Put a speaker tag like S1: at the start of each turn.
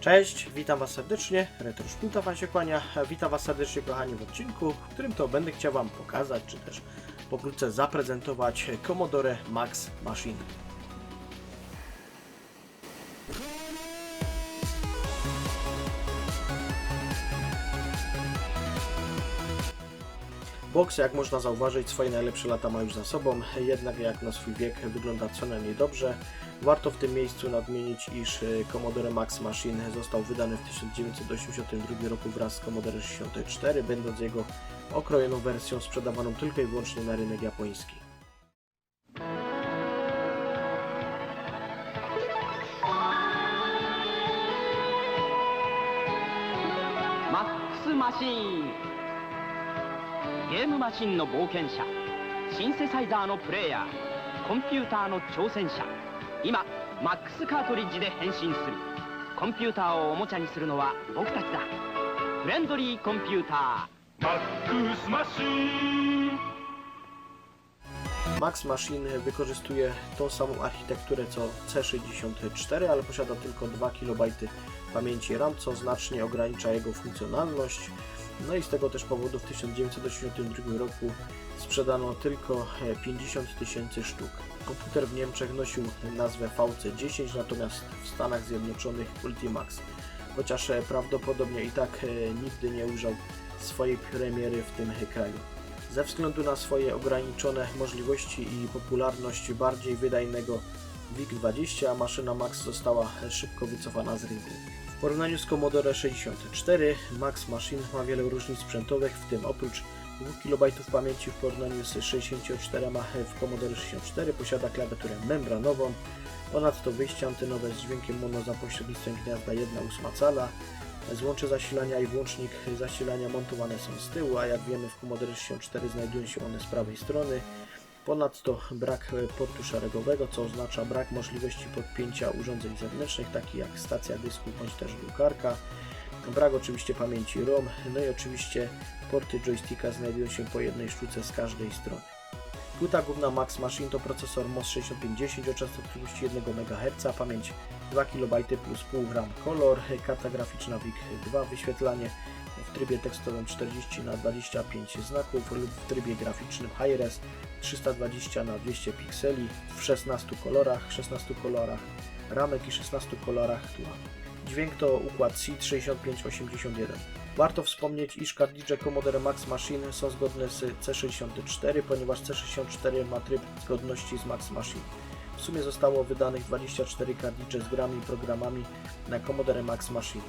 S1: Cześć, witam Was serdecznie, Retro Szpilta Wam się kłania. Witam Was serdecznie kochani w odcinku, w którym to będę chciał Wam pokazać, czy też pokrótce zaprezentować Commodore Max Machine. Boks, jak można zauważyć, swoje najlepsze lata ma już za sobą, jednak jak na swój wiek wygląda co najmniej dobrze. Warto w tym miejscu nadmienić, iż Commodore Max Machine został wydany w 1982 roku wraz z Commodore 64, będąc jego okrojoną wersją sprzedawaną tylko i wyłącznie na rynek japoński.
S2: Max Machine ゲームマシンの冒険者シンセサイザーのプレイヤーコンピューターの挑戦者今マックスカートリッジで変身するコンピューターをおもちゃにするのは僕たちだフレンドリーコンピュータ
S3: Max Machine!
S1: Max Machine wykorzystuje tą samą architekturę co C64, ale posiada tylko 2 KB pamięci RAM, co znacznie ogranicza jego funkcjonalność. No i z tego też powodu w 1982 roku sprzedano tylko e, 50 tysięcy sztuk. Komputer w Niemczech nosił nazwę VC10, natomiast w Stanach Zjednoczonych Ultimax. Chociaż e, prawdopodobnie i tak e, nigdy nie ujrzał swojej premiery w tym kraju. Ze względu na swoje ograniczone możliwości i popularność bardziej wydajnego VIC-20 maszyna Max została szybko wycofana z rynku. W porównaniu z Commodore 64 Max Machine ma wiele różnic sprzętowych, w tym oprócz 2 KB pamięci w porównaniu z 64 w Commodore 64 posiada klawiaturę membranową, ponadto wyjście antenowe z dźwiękiem mono za pośrednictwem gniazda 1,8 cala, Złącze zasilania i włącznik zasilania montowane są z tyłu, a jak wiemy w Commodore 64 znajdują się one z prawej strony. Ponadto brak e, portu szeregowego, co oznacza brak możliwości podpięcia urządzeń zewnętrznych, takich jak stacja dysku bądź też drukarka. Brak oczywiście pamięci ROM, no i oczywiście porty joysticka znajdują się po jednej sztuce z każdej strony. Płyta główna Max Machine to procesor MOS 6510 o częstotliwości 1 MHz, pamięć 2 KB plus pół RAM Color, karta graficzna VIC-2, wyświetlanie w trybie tekstowym 40 na 25 znaków lub w trybie graficznym Hi-Res 320 na 200 pikseli w 16 kolorach, 16 kolorach ramek i 16 kolorach tła. Dźwięk to układ SID6581. Warto wspomnieć, iż kartridże Commodore Max Machine są zgodne z C64, ponieważ C64 ma tryb zgodności z Max Machine. W sumie zostało wydanych 24 kartridże z grami i programami na Commodore Max Machine.